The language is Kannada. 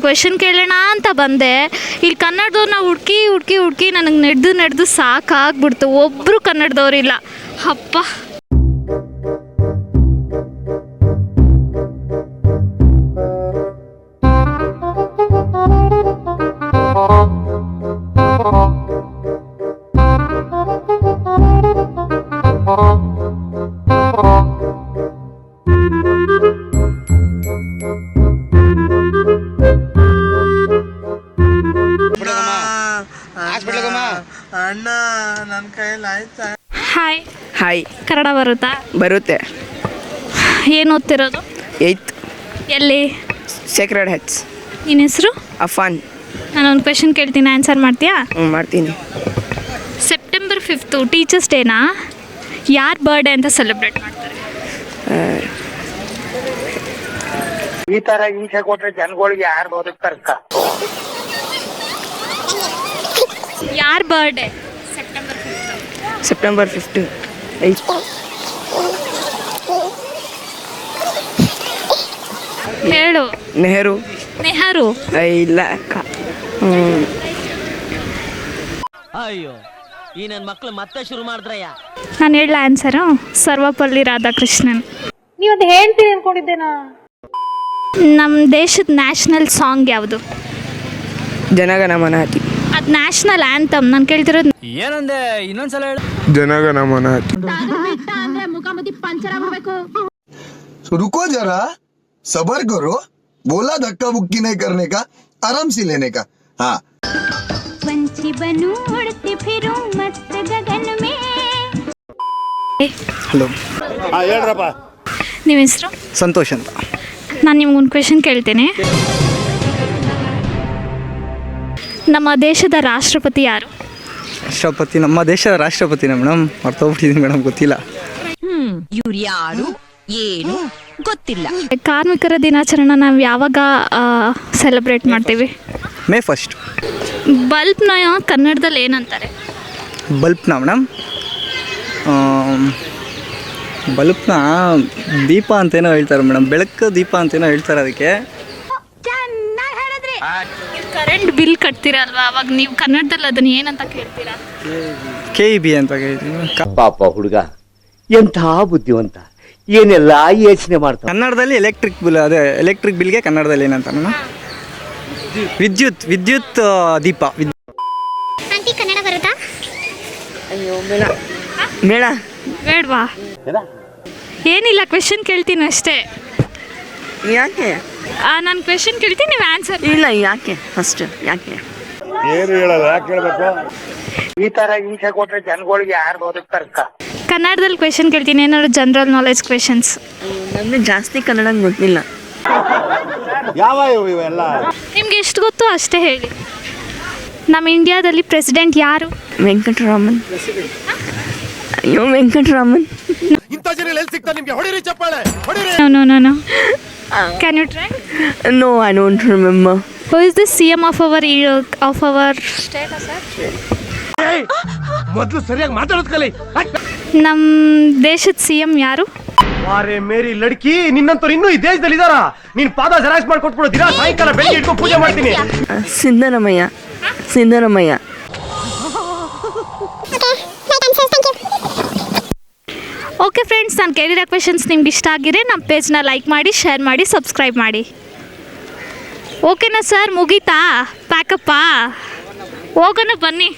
ಕ್ವೆಶನ್ ಕೇಳೋಣ ಅಂತ ಬಂದೆ. ಇಲ್ಲಿ ಕನ್ನಡದವ್ರನ್ನ ಹುಡ್ಕಿ ಹುಡ್ಕಿ ಹುಡ್ಕಿ ನನಗೆ ನಡೆದು ನಡೆದು ಸಾಕಾಗ್ಬಿಡ್ತು. ಒಬ್ಬರು ಕನ್ನಡದವ್ರಿಲ್ಲ. ಅಪ್ಪ. ಅಣ್ಣ ನನ್ನ ಕೈಯಲ್ಲಿ ಆಯ್ತಾ? ಹಾಯ್ ಹಾಯ್ ಕನ್ನಡ ಬರುತ್ತಾ? ಬರುತ್ತೆ. ಏನು ಓದ್ತಿರೋದು? ಏಯ್ತ್ ಎಲ್ಲಿ? ಸೆಕ್ರೆಡ್ ಹೆಚ್ ನಿನ್ನ ಹೆಸರು? ಅಫಾನ್. ನಾನು ಒಂದು ಕ್ವೆಶನ್ ಕೇಳ್ತೀನಿ ಆನ್ಸರ್ ಮಾಡ್ತೀಯಾ? ಹ್ಞೂ ಮಾಡ್ತೀನಿ. ಸೆಪ್ಟೆಂಬರ್ ಫಿಫ್ತು ಟೀಚರ್ಸ್ ಡೇನಾ ಯಾರ ಬರ್ಡೇ ಅಂತ ಸೆಲೆಬ್ರೇಟ್ ಮಾಡ್ತಾರೆ? ಈ ತರ ಹಿಂಸೆ ಕೊಟ್ರೆ ಜನಗಳಿಗೆ ಯಾರು ಬದುಕ್ತಾರಕ್ಕ ಯಾರ birthday September fifth September fifth ಹೇಳು. ನೆಹರು. ನೆಹರು? ಐ, ಇಲ್ಲ ಅಕ್ಕ. ಹ್ಞೂ ಅಯ್ಯೋ ಈ ನನ್ನ ಮಕ್ಕಳು ಮತ್ತೆ ಶುರು ಮಾಡಿದ್ರಯ್ಯ. ನಾನು ಹೇಳ ಆನ್ಸರು. ಸರ್ವಪಲ್ಲಿ ರಾಧಾಕೃಷ್ಣನ್. ನೀವೊಂದು ಹೇಳ್ತೀನಿ ಅನ್ಕೊಂಡಿದ್ದೇನಾ ನಮ್ಮ ದೇಶದ ನ್ಯಾಷನಲ್ ಸಾಂಗ್ ಯಾವುದು? ಜನಗಣ ಮನಹತಿ ಅದು ನ್ಯಾಷನಲ್ ಆ್ಯಂಥಮ್ ನಾನು ಕೇಳ್ತಿರೋದು ಏನಂದೆ ಇನ್ನೊಂದ್ಸಲ ಹೇಳು ಜನಗಣ ಮನಹತಿ रुको जरा सबर करो बोला धक्का बुक्की नहीं करने का आराम से लेने का हाँ पंछी बनूं उड़ती फिरूं मस्त गगन में ಹಲೋ ನಿಮ್ಮ ಹೆಸರು ಸಂತೋಷ್ ಅಂತ ನಾನು ನಿಮ್ಗೊಂದು ಕ್ವೆಶನ್ ಕೇಳ್ತೇನೆ ನಮ್ಮ ದೇಶದ ರಾಷ್ಟ್ರಪತಿ ಯಾರು? ರಾಷ್ಟ್ರಪತಿ ನಮ್ಮ ದೇಶದ ರಾಷ್ಟ್ರಪತಿನ ಮೇಡಮ್ ಮರ್ತೋಗ್ಬಿಟ್ಟಿದ್ದೀನಿ ಮೇಡಮ್ ಗೊತ್ತಿಲ್ಲ. ಇವ್ರು ಯಾರು ಏನು ಗೊತ್ತಿಲ್ಲ. ಕಾರ್ಮಿಕರ ದಿನಾಚರಣೆ ನಾವು ಯಾವಾಗ ಸೆಲೆಬ್ರೇಟ್ ಮಾಡ್ತೀವಿ? ಮೇ ಫಸ್ಟ್ ಬಲ್ಬ್ನ ಕನ್ನಡದಲ್ಲಿ ಏನಂತಾರೆ? ಬಲ್ಪ್ನ ಮೇಡಮ್ ಬಲ್ಪ್ನ ದೀಪ ಅಂತೇನೋ ಹೇಳ್ತಾರೆ ಮೇಡಮ್ ಬೆಳಕು ದೀಪ ಅಂತೇನೋ ಹೇಳ್ತಾರೆ ಅದಕ್ಕೆ. ಕರೆಂಟ್ ಬಿಲ್ ಕಟ್ತೀರಲ್ವಾ? ಅವಾಗ ನೀವು ಕನ್ನಡದಲ್ಲಿ ಅದನ್ನ ಏನಂತ ಕೇಳ್ತೀರಾ? ಕೆ ಇ ಬಿ ಅಂತ ಕೇಳ್ತೀನಿ. ಪಾಪ ಹುಡುಗ ಎಂಥ ಬುದ್ಧಿವಂತ ಏನೆಲ್ಲ ಯೋಚನೆ ಮಾಡ್ತಾನೆ? ಕನ್ನಡದಲ್ಲಿ ಎಲೆಕ್ಟ್ರಿಕ್ ಬಿಲ್ ಅದೇ ಎಲೆಕ್ಟ್ರಿಕ್ ಬಿಲ್ಗೆ ಕನ್ನಡದಲ್ಲಿ ಏನಂತ ವಿದ್ಯುತ್ ವಿದ್ಯುತ್ ಆ, ದೀಪ ವಿದ್ ಆಂಟಿ ಕನ್ನಡ ಬರುತ್ತಾ? ಮೇಡ. ಬೇಡವಾ? ಏನಿಲ್ಲ ಕ್ವೆಶನ್ ಕೇಳ್ತೀನಿ ಅಷ್ಟೇ. ಯಾಕೆ? ನಾನು ಕ್ವೆಶನ್ ಕೇಳ್ತೀನಿ ನೀವು ಆನ್ಸರ್ ಇಲ್ಲ ಯಾಕೆ? ಫಸ್ಟ್ ಯಾಕೆ? ಈ ತರ ಹಿಂಸೆ ಕೊಟ್ರೆ ಜನಗಳಿಗೆ ಯಾರು ಬದುಕ್ತಾರಕ್ಕ ಕನ್ನಡದಲ್ಲಿ ಕ್ವೆಶನ್ ಕೇಳ್ತೀನಿ ಏನಾದ್ರು ಜನರಲ್ ನಾಲೆಜ್ ಕ್ವೆಶನ್ಸ್ ನನಗೆ ಜಾಸ್ತಿ ಕನ್ನಡ ಗೊತ್ತಿಲ್ಲ. ಯಾವ ಇವೆಲ್ಲ? ನಿಮ್ಗೆ ಎಷ್ಟು ಗೊತ್ತು ಅಷ್ಟೇ ಹೇಳಿ. ನಮ್ಮ ಇಂಡಿಯಾದಲ್ಲಿ ಪ್ರೆಸಿಡೆಂಟ್ ಯಾರು? ವೆಂಕಟರಾಮನ್. ಅಯ್ಯೋ Venkataraman. No no no no can you try no I don't remember who is the C M of our of our state ಮೊದಲು ಸರಿಯಾಗಿ ಮಾತಾಡೋದ್ ಕಲಿ. ನಮ್ಮ ದೇಶದ ಸಿ ಎಂ ಯಾರು? ವಾರೆ ಮೇರಿ ಲಡ್ಕಿ ನಿನ್ನಂತವ್ರು ಇನ್ನೂ ಈ ದೇಶದಲ್ಲಿ ಇದಾರ ನಿನ್ ಪಾದ ಜೆರಾಕ್ಸ್ ಮಾಡ್ಕೊಟ್ಬಿಡು ದಿನ ಸಾಯಂಕಾಲ ಬೆಳಿಗ್ಗೆ ಇಟ್ಕೊಂಡು ಪೂಜೆ ಮಾಡ್ತೀನಿ. ಸಿದ್ದರಾಮಯ್ಯ ಸಿದ್ದರಾಮಯ್ಯ ಓಕೆ ಫ್ರೆಂಡ್ಸ್ ನಾನು ಕೇಳಿರೋ ಕ್ವೆಶನ್ಸ್ ನಿಮ್ಗೆ ಇಷ್ಟ ಆಗಿದ್ರೆ ನಮ್ಮ ಪೇಜ್ನ ಲೈಕ್ ಮಾಡಿ ಶೇರ್ ಮಾಡಿ ಸಬ್ಸ್ಕ್ರೈಬ್ ಮಾಡಿ. ಓಕೆನಾ ಸರ್ ಮುಗೀತಾ? ಪ್ಯಾಕಪ್ಪಾ ಹೋಗೋಣ ಬನ್ನಿ.